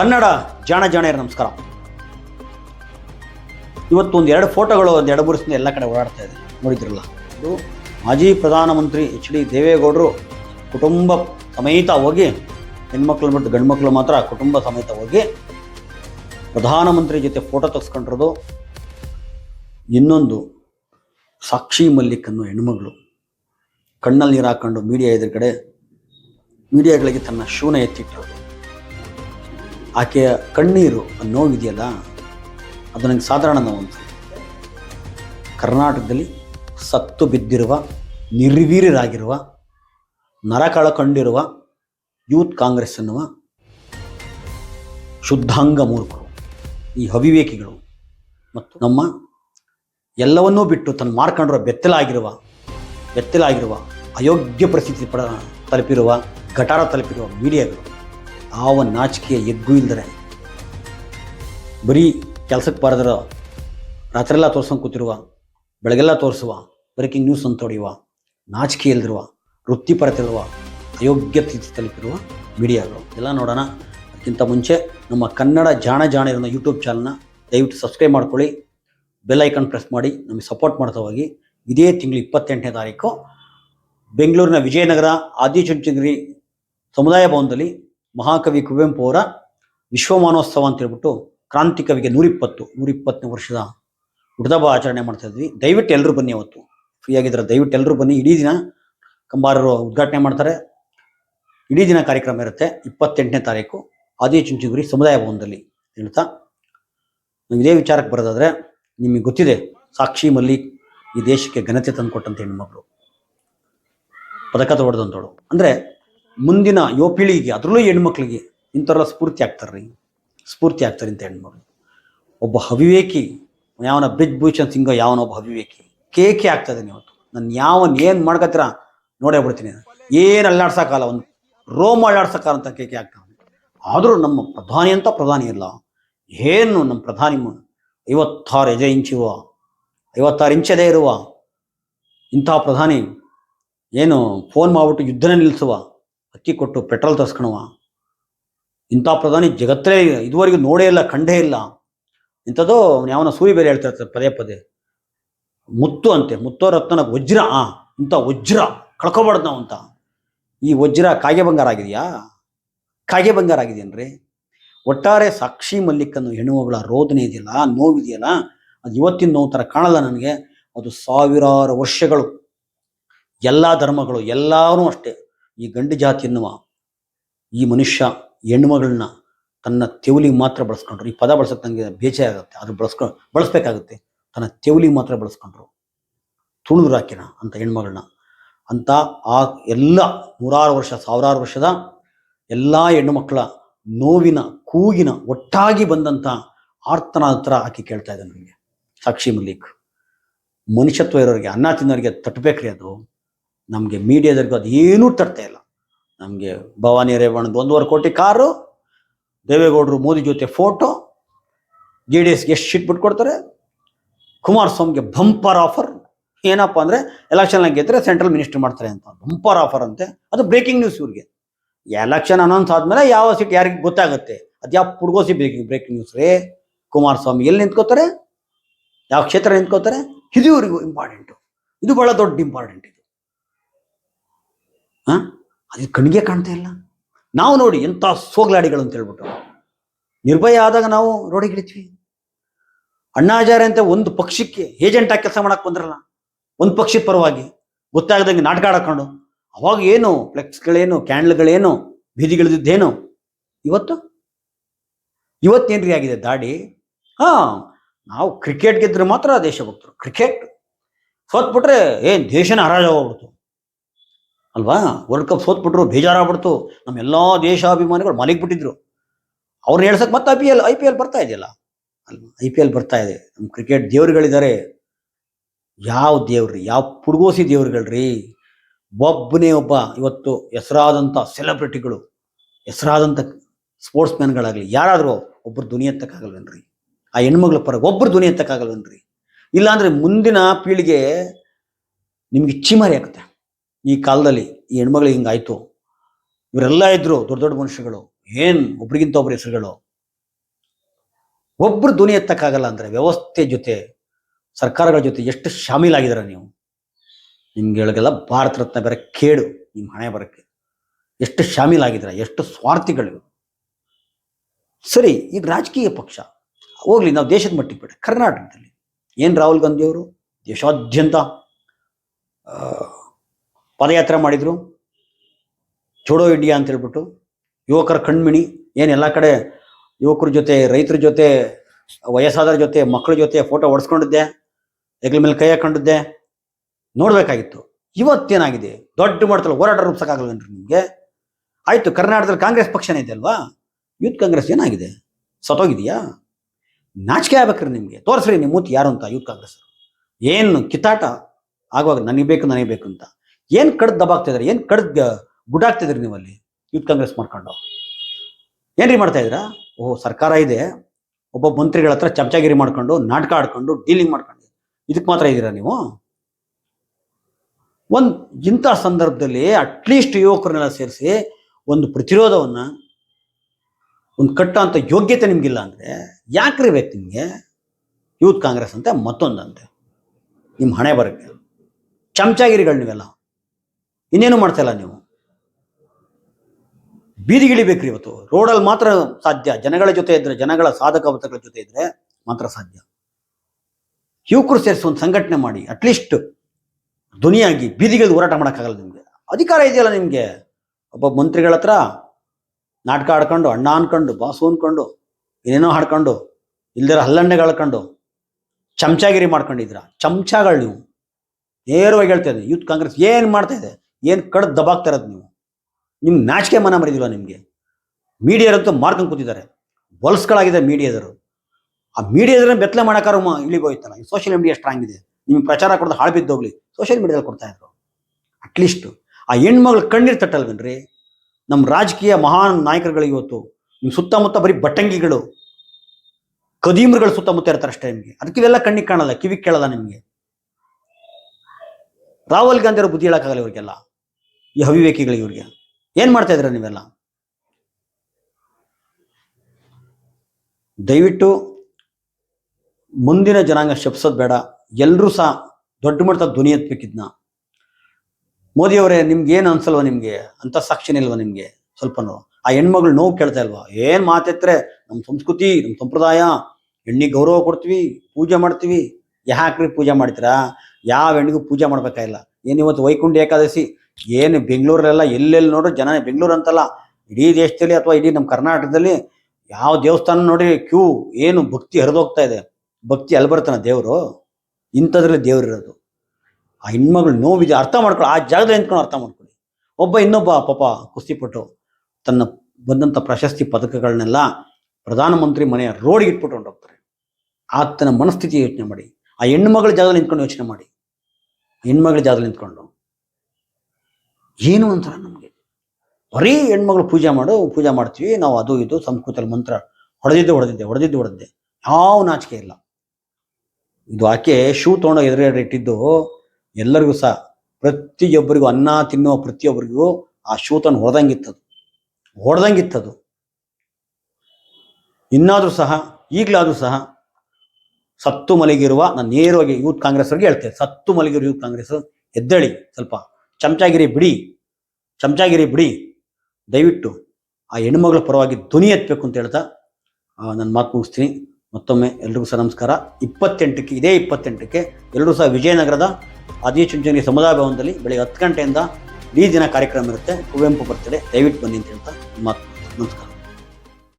ಕನ್ನಡ ಜಾಣ ಜಾಣೆಯರ ನಮಸ್ಕಾರ. ಇವತ್ತು ಒಂದು ಎರಡು ಫೋಟೋಗಳು ಒಂದು ಎರಡು ಮೂರು ಎಲ್ಲ ಕಡೆ ಓಡಾಡ್ತಾ ಇದೆ. ನೋಡಿದ್ರಲ್ಲ? ಇದು ಮಾಜಿ ಪ್ರಧಾನಮಂತ್ರಿ ಎಚ್ ಡಿ ದೇವೇಗೌಡರು ಕುಟುಂಬ ಸಮೇತ ಹೋಗಿ ಹೆಣ್ಮಕ್ಳು ಬಿಟ್ಟು ಗಂಡು ಮಕ್ಕಳು ಮಾತ್ರ ಕುಟುಂಬ ಸಮೇತ ಹೋಗಿ ಪ್ರಧಾನಮಂತ್ರಿ ಜೊತೆ ಫೋಟೋ ತೆಗೆಸ್ಕೊಂಡಿರೋದು ಇನ್ನೊಂದು ಸಾಕ್ಷಿ ಮಲ್ಲಿಕ್ ಅನ್ನೋ ಹೆಣ್ಮಗಳು. ಕಣ್ಣಲ್ಲಿ ನೀರು ಹಾಕೊಂಡು ಮೀಡಿಯಾ ಎದುರುಗಡೆ ಮೀಡಿಯಾಗಳಿಗೆ ತನ್ನ ಶೂನ ಎತ್ತಿಟ್ಟಿರೋದು. ಆಕೆಯ ಕಣ್ಣೀರು ನೋವಿದೆಯಲ್ಲ? ಅದು ನನಗೆ ಸಾಧಾರಣ ನೋವು ಅನ್ಸುತ್ತೆ. ಕರ್ನಾಟಕದಲ್ಲಿ ಸತ್ತು ಬಿದ್ದಿರುವ, ನಿರ್ವೀರ್ಯರಾಗಿರುವ ನರಕಳ ಕಂಡಿರುವ ಯೂತ್ ಕಾಂಗ್ರೆಸ್ ಅನ್ನುವ ಶುದ್ಧಾಂಗ ಮೂರ್ಖರು, ಈ ಅವಿವೇಕಿಗಳು ಮತ್ತು ನಮ್ಮ ಎಲ್ಲವನ್ನೂ ಬಿಟ್ಟು ತನ್ನ ಮಾರ್ಕೊಂಡಿರುವ ಬೆತ್ತಲಾಗಿರುವ ಬೆತ್ತಲಾಗಿರುವ ಅಯೋಗ್ಯ ಪರಿಸ್ಥಿತಿ ಪಡ ತಲುಪಿರುವ, ಗಟಾರ ತಲುಪಿರುವ ಮೀಡಿಯಾಗಳು. ಯಾವ ನಾಚಿಕೆಯ ಎಗ್ಗೂ ಇಲ್ದರೆ. ಬರೀ ಕೆಲಸಕ್ಕೆ ಬಾರದ್ರ ರಾತ್ರೆಲ್ಲ ತೋರ್ಸೋಂಗೆ ಕೂತಿರುವ, ಬೆಳಗ್ಗೆಲ್ಲ ತೋರಿಸುವ ಬ್ರೇಕಿಂಗ್ ನ್ಯೂಸ್ ಅಂತ ಹೊಡೆಯುವ, ನಾಚಿಕೆ ಇಲ್ದಿರುವ ವೃತ್ತಿಪರತಿರುವ ಅಯೋಗ್ಯ ತಲುಪಿರುವ ಮೀಡಿಯಾಗಳು. ಎಲ್ಲ ನೋಡೋಣ. ಅದಕ್ಕಿಂತ ಮುಂಚೆ ನಮ್ಮ ಕನ್ನಡ ಜಾಣ ಜಾಣ ಇರೋ ಯೂಟ್ಯೂಬ್ ಚಾನಲ್ನ ದಯವಿಟ್ಟು ಸಬ್ಸ್ಕ್ರೈಬ್ ಮಾಡ್ಕೊಳ್ಳಿ. ಬೆಲ್ ಐಕನ್ ಪ್ರೆಸ್ ಮಾಡಿ. ನಮಗೆ ಸಪೋರ್ಟ್ ಮಾಡ್ತಾ ಹೋಗಿ ಇದೇ ತಿಂಗಳು ಇಪ್ಪತ್ತೆಂಟನೇ ತಾರೀಕು. ಬೆಂಗಳೂರಿನ ವಿಜಯನಗರ, ಆದಿಚುಂಚನಗಿರಿ ಸಮುದಾಯ ಭವನದಲ್ಲಿ ಮಹಾಕವಿ ಕುವೆಂಪು ಅವರ ವಿಶ್ವಮಾನೋತ್ಸವ ಅಂತ ಹೇಳ್ಬಿಟ್ಟು ಕ್ರಾಂತಿ ಕವಿಗೆ ನೂರಿಪ್ಪತ್ತು, ನೂರಿಪ್ಪತ್ತನೇ ವರ್ಷದ ಹುಟ್ಟದಬ್ಬ ಆಚರಣೆ ಮಾಡ್ತಾ ಇದ್ವಿ. ದಯವಿಟ್ಟು ಎಲ್ಲರೂ ಬನ್ನಿ ಅವತ್ತು. ಫ್ರೀ ಆಗಿದ್ರೆ ದಯವಿಟ್ಟು ಎಲ್ಲರೂ ಬನ್ನಿ. ಇಡೀ ದಿನ ಕಂಬಾರರು ಉದ್ಘಾಟನೆ ಮಾಡ್ತಾರೆ. ಇಡೀ ದಿನ ಕಾರ್ಯಕ್ರಮ ಇರುತ್ತೆ. ಇಪ್ಪತ್ತೆಂಟನೇ ತಾರೀಕು ಆದಿಚುಂಚನಗಿರಿ ಸಮುದಾಯ ಭವನದಲ್ಲಿ ಹೇಳ್ತಾ. ನಾವು ಇದೇ ವಿಚಾರಕ್ಕೆ ಬರೋದಾದರೆ ನಿಮಗೆ ಗೊತ್ತಿದೆ, ಸಾಕ್ಷಿ ಮಲ್ಲಿಕ್ ಈ ದೇಶಕ್ಕೆ ಘನತೆ ತಂದುಕೊಟ್ಟಂತ ಹೆಣ್ಮಗಳು ಪದಕ ತಗೊಳ್ದಂಥವಳು. ಅಂದರೆ ಮುಂದಿನ ಯುವ ಪೀಳಿಗೆಗೆ, ಅದರಲ್ಲೂ ಹೆಣ್ಮಕ್ಳಿಗೆ ಇಂಥವ್ರೆಲ್ಲ ಸ್ಫೂರ್ತಿ ಆಗ್ತಾರ್ರಿ. ಸ್ಫೂರ್ತಿ ಆಗ್ತಾರೆ ಅಂತ ಹೆಣ್ಮಗಳು ಒಬ್ಬ ಅವಿವೇಕಿ, ಯಾವನ ಬ್ರಿಜ್ ಭೂಷಣ್ ಸಿಂಗ ಯಾವನೊಬ್ಬ ಹವಿವೇಕಿ ಕೇಕೆ ಆಗ್ತದೆ ಇವತ್ತು ನಾನು ಯಾವನ್ ಏನು ಮಾಡ್ಕತ್ತೀರ, ನೋಡೇ ಬಿಡ್ತೀನಿ. ಏನು ಅಲ್ಲಾಡ್ಸೋಕ್ಕಲ್ಲ ಒಂದು ರೋಮ್ ಅಲ್ಲಾಡ್ಸೋಕ್ಕಲ್ಲ ಅಂತ ಕೇಕೆ ಆಗ್ತಾನೆ. ಆದರೂ ನಮ್ಮ ಪ್ರಧಾನಿ ಅಂತ ಪ್ರಧಾನಿ ಇಲ್ಲ. ಏನು ನಮ್ಮ ಪ್ರಧಾನಿ ಐವತ್ತಾರು ಎಜೆ ಇಂಚಿರುವ ಐವತ್ತಾರು ಇಂಚದೇ ಇರುವ ಇಂತಹ ಪ್ರಧಾನಿ, ಏನು ಫೋನ್ ಮಾಡ್ಬಿಟ್ಟು ಯುದ್ಧನೇ ನಿಲ್ಲಿಸುವ ಅಕ್ಕಿ ಕೊಟ್ಟು ಪೆಟ್ರೋಲ್ ತರ್ಸ್ಕೊಳುವ ಇಂಥ ಪ್ರಧಾನಿ ಜಗತ್ತೇ ಇದುವರೆಗೂ ನೋಡೇ ಇಲ್ಲ, ಕಂಡೇ ಇಲ್ಲ. ಇಂಥದ್ದು ಯಾವನ ಸೂರಿ ಬೇರೆ ಹೇಳ್ತಾ ಇರ್ತಾರೆ ಪದೇ ಪದೇ. ಮುತ್ತು ಅಂತೆ, ಮುತ್ತೋ ರತ್ನ ವಜ್ರ, ಆ, ಇಂಥ ವಜ್ರ. ಕಳ್ಕೊಬಾರ್ದು ನಾವು ಅಂತ. ಈ ವಜ್ರ ಕಾಗೆ ಬಂಗಾರ ಆಗಿದೆಯಾ? ಕಾಗೆ ಬಂಗಾರ ಆಗಿದೆಯೇನ್ರಿ? ಒಟ್ಟಾರೆ ಸಾಕ್ಷಿ ಮಲ್ಲಿಕನ್ನು ಹೆಣ್ಣುಮಗಳ ರೋದನೆ ಇದೆಯಲ್ಲ, ನೋವಿದೆಯಲ್ಲ, ಅದು ಇವತ್ತಿನ ನೋವು ಥರ ಕಾಣಲ್ಲ ನನಗೆ. ಅದು ಸಾವಿರಾರು ವರ್ಷಗಳು. ಎಲ್ಲ ಧರ್ಮಗಳು ಎಲ್ಲರೂ ಅಷ್ಟೇ. ಈ ಗಂಡು ಜಾತಿ ಎನ್ನುವ ಈ ಮನುಷ್ಯ ಹೆಣ್ಣುಮಗಳನ್ನ ತನ್ನ ತೆವಲಿಗೆ ಮಾತ್ರ ಬಳಸ್ಕೊಂಡ್ರು. ಈ ಪದ ಬಳಸಕ್ಕೆ ನನಗೆ ಬೇಜಾರ ಆಗುತ್ತೆ ಅದು ಬಳಸ್ಕೊ, ಬಳಸಬೇಕಾಗುತ್ತೆ. ತನ್ನ ತೆವಲಿಗೆ ಮಾತ್ರ ಬಳಸ್ಕೊಂಡ್ರು. ತುಣಿದ್ರು ಹಾಕಿನ ಅಂತ ಹೆಣ್ಮಗಳನ್ನ ಅಂತ ಆ ಎಲ್ಲ ನೂರಾರು ವರ್ಷ, ಸಾವಿರಾರು ವರ್ಷದ ಎಲ್ಲ ಹೆಣ್ಣು ಮಕ್ಕಳ ನೋವಿನ, ಕೂಗಿನ ಒಟ್ಟಾಗಿ ಬಂದಂಥ ಆರ್ತನ ಹತ್ರ ಆಕೆ ಕೇಳ್ತಾ ಇದ್ದಾನೆ ನನಗೆ. ಸಾಕ್ಷಿ ಮಲ್ಲಿಕ್. ಮನುಷ್ಯತ್ವ ಇರೋರಿಗೆ, ಅನ್ನ ತಿನ್ನೋರಿಗೆ ತಟ್ಟಬೇಕ್ರಿ ಅದು. ನಮಗೆ ಮೀಡಿಯಾದವ್ರಿಗೂ ಅದು ಏನೂ ತರ್ತಾ ಇಲ್ಲ. ನಮಗೆ ಭವಾನಿ ರೇವಣ್ಣದ ಒಂದೂವರೆ ಕೋಟಿ ಕಾರು, ದೇವೇಗೌಡರು ಮೋದಿ ಜೊತೆ ಫೋಟೋ ಜೆ ಡಿ ಎಸ್ಗೆ ಎಷ್ಟು ಶೀಟ್ ಬಿಟ್ಕೊಡ್ತಾರೆ? ಕುಮಾರಸ್ವಾಮಿಗೆ ಬಂಪರ್ ಆಫರ್ ಏನಪ್ಪ ಅಂದರೆ ಎಲೆಕ್ಷನ್ ಗೆದ್ದರೆ ಸೆಂಟ್ರಲ್ ಮಿನಿಸ್ಟರ್ ಮಾಡ್ತಾರೆ ಅಂತ. ಬಂಪರ್ ಆಫರ್ ಅಂತೆ. ಅದು ಬ್ರೇಕಿಂಗ್ ನ್ಯೂಸ್ ಇವ್ರಿಗೆ. ಎಲೆಕ್ಷನ್ ಅನೌನ್ಸ್ ಆದಮೇಲೆ ಯಾವ ಸೀಟ್ ಯಾರಿಗೆ ಗೊತ್ತಾಗುತ್ತೆ? ಅದು ಯಾವ ಪುಡ್ಗೋಸಿ ಬ್ರೇಕಿಂಗ್ ಬ್ರೇಕಿಂಗ್ ನ್ಯೂಸ್ ರೇ? ಕುಮಾರಸ್ವಾಮಿ ಎಲ್ಲಿ ನಿಂತ್ಕೋತಾರೆ? ಯಾವ ಕ್ಷೇತ್ರ ನಿಂತ್ಕೋತಾರೆ? ಇದು ಇವ್ರಿಗೂ ಇಂಪಾರ್ಟೆಂಟು ಇದು ಬಹಳ ದೊಡ್ಡ ಇಂಪಾರ್ಟೆಂಟ್ ಇದು. ಅದು ಕಣ್ಗೆ ಕಾಣ್ತಾ ಇಲ್ಲ. ನಾವು ನೋಡಿ ಎಂಥ ಸೋಗ್ಲಾಡಿಗಳು ಅಂತ ಹೇಳ್ಬಿಟ್ಟು. ನಿರ್ಭಯ ಆದಾಗ ನಾವು ರೋಡಿಗಿಳಿದ್ವಿ ಅಣ್ಣಾಚಾರ್ಯ ಅಂತ ಒಂದು ಪಕ್ಷಕ್ಕೆ ಏಜೆಂಟ್ ಆಗಿ ಕೆಲಸ ಮಾಡಕ್ ಬಂದ್ರಲ್ಲ, ಒಂದು ಪಕ್ಷದ ಪರವಾಗಿ ಗೊತ್ತಾಗದಂಗೆ ನಾಟಕ ಆಡಕೊಂಡು, ಅವಾಗ ಏನು ಫ್ಲೆಕ್ಸ್ಗಳೇನು ಕ್ಯಾಂಡ್ಲ್ಗಳೇನು ಬೀದಿಗಿಳಿದಿದ್ದೇನು ಇವತ್ತು? ಇವತ್ತೇನ್ರಿ ಆಗಿದೆ ದಾಡಿ? ಹಾ, ನಾವು ಕ್ರಿಕೆಟ್ ಗೆದ್ರೆ ಮಾತ್ರ ದೇಶಭಕ್ತರು. ಕ್ರಿಕೆಟ್ ಸೋತ್ಬಿಟ್ರೆ ಏನ್ ಹರಾಜ ಹರಾಜಾಗೋಗ್ಬಿಡ್ತು. ಅಲ್ವಾ? ವರ್ಲ್ಡ್ ಕಪ್ ಸೋತ್ಬಿಟ್ರು, ಬೇಜಾರಾಗ್ಬಿಡ್ತು. ನಮ್ಮ ಎಲ್ಲ ದೇಶಾಭಿಮಾನಿಗಳು ಮಲಗಿಬಿಟ್ಟಿದ್ರು. ಅವ್ರನ್ನ ಹೇಳ್ಸಕ್ ಮತ್ತೆ I P L I P L ಬರ್ತಾ ಇದೆಯಲ್ಲ? ಅಲ್ವಾ? ಐ ಪಿ ಎಲ್ ಬರ್ತಾ ಇದೆ. ನಮ್ಮ ಕ್ರಿಕೆಟ್ ದೇವ್ರುಗಳಿದ್ದಾರೆ. ಯಾವ ದೇವ್ರಿ ಯಾವ ಪುಡ್ಗೋಸಿ ದೇವ್ರುಗಳ್ರಿ ಒಬ್ಬನೇ ಒಬ್ಬ ಇವತ್ತು ಹೆಸರಾದಂಥ ಸೆಲೆಬ್ರಿಟಿಗಳು ಹೆಸರಾದಂಥ ಸ್ಪೋರ್ಟ್ಸ್ ಮ್ಯಾನ್ಗಳಾಗಲಿ ಯಾರಾದರೂ ಒಬ್ಬರು ಧ್ವನಿ ಎತ್ತಕ್ಕಾಗಲ್ವೇನ್ರಿ ಆ ಹೆಣ್ಮಗಳ ಪರ ಒಬ್ಬರು ಧ್ವನಿ ಎತ್ತಕ್ಕಾಗಲ್ವೇನ್ರಿ ಇಲ್ಲಾಂದರೆ ಮುಂದಿನ ಪೀಳಿಗೆ ನಿಮಗೆ ಚಿಮಾರಿ ಆಗುತ್ತೆ. ಈ ಕಾಲದಲ್ಲಿ ಈ ಹೆಣ್ಮಗಳು ಹಿಂಗಾಯ್ತು. ಇವರೆಲ್ಲ ಇದ್ರು ದೊಡ್ಡ ದೊಡ್ಡ ಮನುಷ್ಯಗಳು ಏನ್ ಒಬ್ರಿಗಿಂತ ಒಬ್ರು ಹೆಸರುಗಳು? ಒಬ್ರು ಧ್ವನಿ ಎತ್ತಕ್ಕಾಗಲ್ಲ ಅಂದ್ರೆ ವ್ಯವಸ್ಥೆ ಜೊತೆ, ಸರ್ಕಾರಗಳ ಜೊತೆ ಎಷ್ಟು ಶಾಮೀಲಾಗಿದ್ದೀರ ನೀವು? ನಿಮ್ಗಳಿಗೆಲ್ಲ ಭಾರತ ರತ್ನ ಬೇರೆ ಕೇಡು ನಿಮ್ಮ ಹಣೆ ಬರಕ್ಕೆ. ಎಷ್ಟು ಶಾಮೀಲಾಗಿದ್ದೀರ ಎಷ್ಟು ಸ್ವಾರ್ಥಿಗಳು ಸರಿ ಈಗ ರಾಜಕೀಯ ಪಕ್ಷ. ಹೋಗ್ಲಿ, ನಾವು ದೇಶದ ಮಟ್ಟಿಗೆ ಬೇಡ. ಕರ್ನಾಟಕದಲ್ಲಿ. ಏನು ರಾಹುಲ್ ಗಾಂಧಿ ಅವರು? ದೇಶಾದ್ಯಂತ ಪಾದಯಾತ್ರೆ ಮಾಡಿದ್ರು. ಚೋಡೋ ಇಂಡಿಯಾ ಅಂತ ಹೇಳ್ಬಿಟ್ಟು ಯುವಕರ ಕಣ್ಮಿಣಿ, ಏನು ಎಲ್ಲ ಕಡೆ ಯುವಕರ ಜೊತೆ, ರೈತರ ಜೊತೆ ವಯಸ್ಸಾದರ ಜೊತೆ, ಮಕ್ಕಳ ಜೊತೆ ಫೋಟೋ ಹೊಡ್ಸ್ಕೊಂಡಿದ್ದೆ, ಹೆಗ್ಲ ಮೇಲೆ ಕೈ ಹಾಕೊಂಡಿದ್ದೆ. ನೋಡ್ಬೇಕಾಗಿತ್ತು. ಇವತ್ತೇನಾಗಿದೆ? ದೊಡ್ಡ ಮಟ್ಟದಲ್ಲಿ ಹೋರಾಟ ರೂಪಿಸೋಕ್ಕಾಗಲ್ವೇನ್ರಿ ನಿಮಗೆ? ಆಯಿತು, ಕರ್ನಾಟಕದಲ್ಲಿ ಕಾಂಗ್ರೆಸ್ ಪಕ್ಷನೇ ಇದೆ ಅಲ್ವಾ? ಯೂತ್ ಕಾಂಗ್ರೆಸ್ ಏನಾಗಿದೆ? ಸತ್ತೋಗಿದೆಯಾ? ನಾಚಿಕೆ ಆಗ್ಬೇಕ್ರಿ ನಿಮಗೆ. ತೋರಿಸ್ರಿ ನಿಮ್ಮ ಮೂತಿ ಯಾರು ಅಂತ, ಯೂತ್ ಕಾಂಗ್ರೆಸ್ ಏನು ಕಿತ್ತಾಟ? ಆಗುವಾಗ ನನಗೆ ಬೇಕು ನನಗೆ ಬೇಕು ಅಂತ. ಏನು ಕಡ್ದು ದಬಾಗ್ತಿದ್ರಿ ಏನು ಕಡ್ದು ಗುಡಾಗ್ತಿದ್ರಿ ನೀವು ಅಲ್ಲಿ ಯೂತ್ ಕಾಂಗ್ರೆಸ್ ಮಾಡ್ಕೊಂಡು. ಏನ್ರಿ ಮಾಡ್ತಾ ಇದ್ರ ಓಹ್, ಸರ್ಕಾರ ಇದೆ. ಒಬ್ಬ ಮಂತ್ರಿಗಳ ಹತ್ರ ಚಮಚಾಗಿರಿ ಮಾಡ್ಕೊಂಡು, ನಾಟಕ ಆಡ್ಕೊಂಡು, ಡೀಲಿಂಗ್ ಮಾಡ್ಕೊಂಡು. ಇದಕ್ಕೆ ಮಾತ್ರ ಇದ್ದೀರಾ ನೀವು? ಒಂದು ಇಂಥ ಸಂದರ್ಭದಲ್ಲಿ ಅಟ್ಲೀಸ್ಟ್ ಯುವಕರನ್ನೆಲ್ಲ ಸೇರಿಸಿ ಒಂದು ಪ್ರತಿರೋಧವನ್ನ, ಒಂದು ಕಟ್ಟ ಅಂತ ಯೋಗ್ಯತೆ ನಿಮ್ಗಿಲ್ಲ ಅಂದ್ರೆ ಯಾಕ್ರಿ ಬೇಕು ನಿಮಗೆ? ಯೂತ್ ಕಾಂಗ್ರೆಸ್ ಅಂತ ಮತ್ತೊಂದಂತೆ. ನಿಮ್ಮ ಹಣೆ ಬರಕ್ಕೆ. ಚಮಚಾಗಿರಿಗಳು ನೀವೆಲ್ಲ. ಇನ್ನೇನು ಮಾಡ್ತಾ ಇಲ್ಲ ನೀವು? ಬೀದಿಗಿಳಿಬೇಕ್ರಿ ಇವತ್ತು. ರೋಡಲ್ಲಿ ಮಾತ್ರ ಸಾಧ್ಯ. ಜನಗಳ ಜೊತೆ ಇದ್ರೆ, ಜನಗಳ ಸಾಧಕ ಬಾಧಕಗಳ ಜೊತೆ ಇದ್ರೆ ಮಾತ್ರ ಸಾಧ್ಯ. ಯುವಕರು ಸೇರಿಸಿ ಒಂದು ಸಂಘಟನೆ ಮಾಡಿ. ಅಟ್ಲೀಸ್ಟ್ ಧ್ವನಿಯಾಗಿ, ಬೀದಿಗಿಳಿದು ಹೋರಾಟ ಮಾಡೋಕ್ಕಾಗಲ್ಲ ನಿಮಗೆ. ಅಧಿಕಾರ ಇದೆಯಲ್ಲ ನಿಮಗೆ? ಒಬ್ಬ ಮಂತ್ರಿಗಳ ಹತ್ರ ನಾಟಕ ಆಡ್ಕೊಂಡು, ಅಣ್ಣ ಅನ್ಕೊಂಡು, ಬಾಸು ಅನ್ಕೊಂಡು, ಏನೇನೋ ಹಾಡ್ಕೊಂಡು, ಇಲ್ದಿರ ಹಲ್ಲಣ್ಣೆಗಳು ಹಾಕೊಂಡು ಚಮಚಾಗಿರಿ ಮಾಡ್ಕೊಂಡಿದ್ರ ಚಮಚಾಗಳು ನೀವು. ನೇರವಾಗಿ ಹೇಳ್ತಾ ಇದ್ದೀನಿ ಯೂತ್ ಕಾಂಗ್ರೆಸ್ ಏನು ಮಾಡ್ತಾ ಇದೆ? ಏನು ಕಡ್ದು ದಬಾಗ್ತಾ ಇರೋದು ನೀವು? ನಿಮ್ಗೆ ನಾಚಿಕೆ ಮನ ಮರಿದಿಲ್ಲ ನಿಮಗೆ? ಮೀಡಿಯಾರಂತೂ ಮಾರ್ಕೊಂಡು ಕೂತಿದ್ದಾರೆ. ಹೊಲ್ಸ್ಗಳಾಗಿದೆ ಮೀಡಿಯಾದರು ಆ ಮೀಡಿಯಾದ್ರೆ ಬೆತ್ತಲೆ ಮಾಡೋಕ್ಕಾರ ಇಳಿಬೋಯ್ತಲ್ಲ ಸೋಷಿಯಲ್ ಮೀಡಿಯಾ ಸ್ಟ್ರಾಂಗ್ ಇದೆ. ನಿಮ್ಗೆ ಪ್ರಚಾರ ಕೊಡೋದು ಹಾಳು ಬಿದ್ದೋಗ್ಲಿ. ಸೋಷಿಯಲ್ ಮೀಡಿಯಾದಲ್ಲಿ ಕೊಡ್ತಾ ಇದ್ರು. ಅಟ್ಲೀಸ್ಟ್ ಆ ಹೆಣ್ಮಗಳು ಕಣ್ಣೀರು ತಟ್ಟಲ್ವೇನ್ರಿ? ನಮ್ಮ ರಾಜಕೀಯ ಮಹಾನ್ ನಾಯಕರುಗಳು ಇವತ್ತು ನಿಮ್ಮ ಸುತ್ತಮುತ್ತ ಬರೀ ಬಟ್ಟಂಗಿಗಳು, ಕದೀಮರುಗಳು ಸುತ್ತಮುತ್ತ ಇರ್ತಾರೆ ಅಷ್ಟೇ ನಿಮಗೆ. ಅದಕ್ಕೆ ಇವೆಲ್ಲ ಕಣ್ಣಿಗೆ ಕಾಣಲ್ಲ ಕಿವಿ ಕೇಳಲ್ಲ ನಿಮಗೆ. ರಾಹುಲ್ ಗಾಂಧಿ ಅವರು ಬುದ್ಧಿ ಹೇಳೋಕ್ಕಾಗಲ್ಲ ಇವ್ರಿಗೆಲ್ಲ. ಈ ಹವಿವೇಕಿಗಳು ಇವ್ರಿಗೆ. ಏನ್ ಮಾಡ್ತಾ ಇದ್ರ ನೀವೆಲ್ಲ? ದಯವಿಟ್ಟು ಮುಂದಿನ ಜನಾಂಗ ಶಪ್ಸೋದು ಬೇಡ. ಎಲ್ಲರೂ ಸಹ ದೊಡ್ಡ ಮಟ್ಟದ ಧ್ವನಿ ಎತ್ತಬೇಕಿದ್ನ ಮೋದಿ ಅವರೇ, ನಿಮ್ಗೆ ಏನು ಅನ್ಸಲ್ವಾ ನಿಮ್ಗೆ? ಅಂತ ಸಾಕ್ಷಿನ ಇಲ್ವಾ ನಿಮ್ಗೆ? ಸ್ವಲ್ಪನೂ. ಆ ಹೆಣ್ಮಗಳು ನೋವು ಕೇಳ್ತಾ ಇಲ್ವಾ? ಏನ್ ಮಾತೆತ್ರೆ? ನಮ್ಮ ಸಂಸ್ಕೃತಿ ನಮ್ಮ ಸಂಪ್ರದಾಯ, ಹೆಣ್ಣಿಗೆ ಗೌರವ ಕೊಡ್ತೀವಿ, ಪೂಜೆ ಮಾಡ್ತೀವಿ. ಯಾಕ್ರಿ ಪೂಜೆ ಮಾಡ್ತೀರಾ? ಯಾವ ಹೆಣ್ಣಿಗೂ ಪೂಜೆ ಮಾಡ್ಬೇಕಾಗಿಲ್ಲ ಏನು ಇವತ್ತು ವೈಕುಂಠ ಏಕಾದಶಿ? ಏನು ಬೆಂಗಳೂರಲ್ಲೆಲ್ಲ ಎಲ್ಲೆಲ್ಲಿ ನೋಡ್ರಿ ಜನ ಬೆಂಗಳೂರು ಅಂತಲ್ಲ? ಇಡೀ ದೇಶದಲ್ಲಿ ಅಥವಾ ಇಡೀ ನಮ್ಮ ಕರ್ನಾಟಕದಲ್ಲಿ ಯಾವ ದೇವಸ್ಥಾನ ನೋಡಿ ಕ್ಯೂ ಏನು ಭಕ್ತಿ ಹರಿದೋಗ್ತಾ ಇದೆ. ಭಕ್ತಿ ಎಲ್ಲಿ ಬರ್ತಾನ ದೇವರು? ಇಂಥದ್ರಲ್ಲಿ ದೇವ್ರು ಇರೋದು. ಆ ಹೆಣ್ಮಗಳು ನೋವಿದೆ, ಅರ್ಥ ಮಾಡ್ಕೊಳ್ಳಿ ಆ ಜಾಗದಲ್ಲಿ ನಿಂತ್ಕೊಂಡು ಅರ್ಥ ಮಾಡ್ಕೊಳ್ಳಿ ಒಬ್ಬ ಇನ್ನೊಬ್ಬ ಪಾಪ ಕುಸ್ತಿಪಟ್ಟು ತನ್ನ ಬಂದಂಥ ಪ್ರಶಸ್ತಿ ಪದಕಗಳನ್ನೆಲ್ಲ ಪ್ರಧಾನಮಂತ್ರಿ ಮನೆಯ ರೋಡ್ಗೆ ಇಟ್ಬಿಟ್ಟು ಹೋಗ್ತಾರೆ. ಆತನ ಮನಸ್ಥಿತಿ ಯೋಚನೆ ಮಾಡಿ. ಆ ಹೆಣ್ಮಗಳ ಜಾಗದಲ್ಲಿ ನಿಂತ್ಕೊಂಡು ಯೋಚನೆ ಮಾಡಿ. ಹೆಣ್ಮಗಳ ಜಾಗದಲ್ಲಿ ನಿಂತ್ಕೊಂಡು. ಏನು ಅಂತಾರ ನಮಗೆ? ಬರೀ ಹೆಣ್ಮಗಳು ಪೂಜೆ ಮಾಡು, ಪೂಜೆ ಮಾಡ್ತೀವಿ, ನಾವು ಅದು ಇದು ಸಂಸ್ಕೃತಿಯಲ್ಲಿ ಮಂತ್ರ ಹೊಡೆದಿದ್ದು ಹೊಡೆದಿದ್ದೆ ಹೊಡೆದಿದ್ದು ಹೊಡೆದಿದ್ದೆ. ಯಾವ ನಾಚಿಕೆ ಇಲ್ಲ. ಇದು ಆಕೆ ಶೂ ತೊಗೊಂಡು ಎದುರುಗಡೆ ಇಟ್ಟಿದ್ದು, ಎಲ್ಲರಿಗೂ ಸಹ, ಪ್ರತಿಯೊಬ್ಬರಿಗೂ, ಅನ್ನ ತಿನ್ನುವ ಪ್ರತಿಯೊಬ್ಬರಿಗೂ ಆ ಶೂ ತಂದು ಹೊಡೆದಂಗಿತ್ತದು. ಹೊಡೆದಂಗಿತ್ತದು. ಇನ್ನಾದರೂ ಸಹ, ಈಗಲಾದರೂ ಸಹ, ಸತ್ತು ಮಲಗಿರುವ, ನಾನು ನೇರವಾಗಿ ಯೂತ್ ಕಾಂಗ್ರೆಸ್ ಅವ್ರಿಗೆ ಹೇಳ್ತೇನೆ, ಸತ್ತು ಮಲಗಿರುವ ಯೂತ್ ಕಾಂಗ್ರೆಸ್ ಎದ್ದೇಳಿ, ಸ್ವಲ್ಪ ಚಮಚಾಗಿರಿ ಬಿಡಿ ಚಮಚಾಗಿರಿ ಬಿಡಿ. ದಯವಿಟ್ಟು ಆ ಹೆಣ್ಮಗಳ ಪರವಾಗಿ ಧ್ವನಿ ಎತ್ತಬೇಕು ಅಂತ ಹೇಳ್ತಾ ನನ್ನ ಮಾತು ಮುಗಿಸ್ತೀನಿ. ಮತ್ತೊಮ್ಮೆ ಎಲ್ರಿಗೂ ಸಹ ನಮಸ್ಕಾರ. ಇಪ್ಪತ್ತೆಂಟಕ್ಕೆ, ಇದೇ ಇಪ್ಪತ್ತೆಂಟಕ್ಕೆ ಎಲ್ಲರೂ ಸಹ ವಿಜಯನಗರದ ಆದಿಚುಂಚನಗಿರಿ ಸಮುದಾಯ ಭವನದಲ್ಲಿ ಬೆಳಗ್ಗೆ ಹತ್ತು ಗಂಟೆಯಿಂದ ಇಡೀ ದಿನ ಕಾರ್ಯಕ್ರಮ ಇರುತ್ತೆ. ಕುವೆಂಪು ಬರ್ತದೆ ದಯವಿಟ್ಟು ಬನ್ನಿ ಅಂತ ಹೇಳ್ತಾ ಮಾತು ನಮಸ್ಕಾರ.